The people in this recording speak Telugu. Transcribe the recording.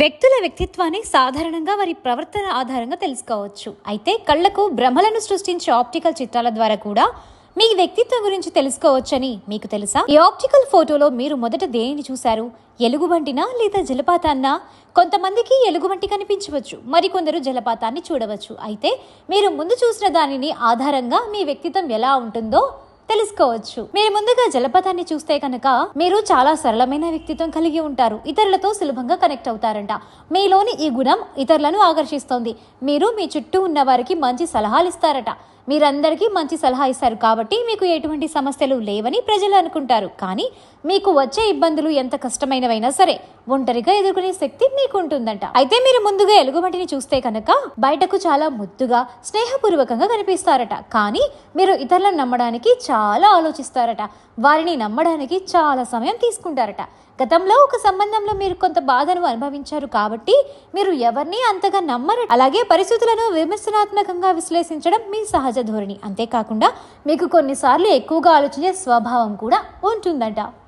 వ్యక్తుల వ్యక్తిత్వాన్ని సాధారణంగా వారి ప్రవర్తన ఆధారంగా తెలుసుకోవచ్చు. అయితే కళ్ళకు భ్రమలను సృష్టించే ఆప్టికల్ చిత్రాల ద్వారా కూడా మీ వ్యక్తిత్వం గురించి తెలుసుకోవచ్చని మీకు తెలుసా? ఈ ఆప్టికల్ ఫోటోలో మీరు మొదట దేనిని చూశారు? ఎలుగుబంటినా లేదా జలపాతాన్నా? కొంతమందికి ఎలుగుబంటి కనిపించవచ్చు మరికొందరు జలపాతాన్ని చూడవచ్చు. అయితే మీరు ముందు చూసిన దానిని ఆధారంగా మీ వ్యక్తిత్వం ఎలా ఉంటుందో తెలుసుకోవచ్చు. మీరు ముందుగా జలపాతాన్ని చూస్తే కనుక మీరు చాలా సరళమైన వ్యక్తిత్వం కలిగి ఉంటారు. ఇతరులతో సులభంగా కనెక్ట్ అవుతారంట. మీలోని ఈ గుణం ఇతరులను ఆకర్షిస్తోంది. మీరు మీ చుట్టూ ఉన్న వారికి మంచి సలహాలు ఇస్తారట. మీరందరికీ మంచి సలహా ఇస్తారు కాబట్టి మీకు ఎటువంటి సమస్యలు లేవని ప్రజలు అనుకుంటారు. కానీ మీకు వచ్చే ఇబ్బందులు ఎంత కష్టమైనవైనా సరే ఒంటరిగా ఎదుర్కొనే శక్తి మీకు ఉంటుందంట అయితే మీరు ముందుగా ఎలుగుబంటిని చూస్తే కనుక బయటకు చాలా ముద్దుగా స్నేహపూర్వకంగా కనిపిస్తారట. కానీ మీరు ఇతరులను నమ్మడానికి చాలా ఆలోచిస్తారట. వారిని నమ్మడానికి చాలా సమయం తీసుకుంటారట. గతంలో ఒక సంబంధంలో మీరు కొంత బాధను అనుభవించారు కాబట్టి మీరు ఎవరిని అంతగా నమ్మరు. అలాగే పరిస్థితులను విమర్శనాత్మకంగా విశ్లేషించడం మీ సహజ ధోరణి. అంతేకాకుండా మీకు కొన్నిసార్లు ఎక్కువగా ఆలోచించే స్వభావం కూడా ఉంటుందట.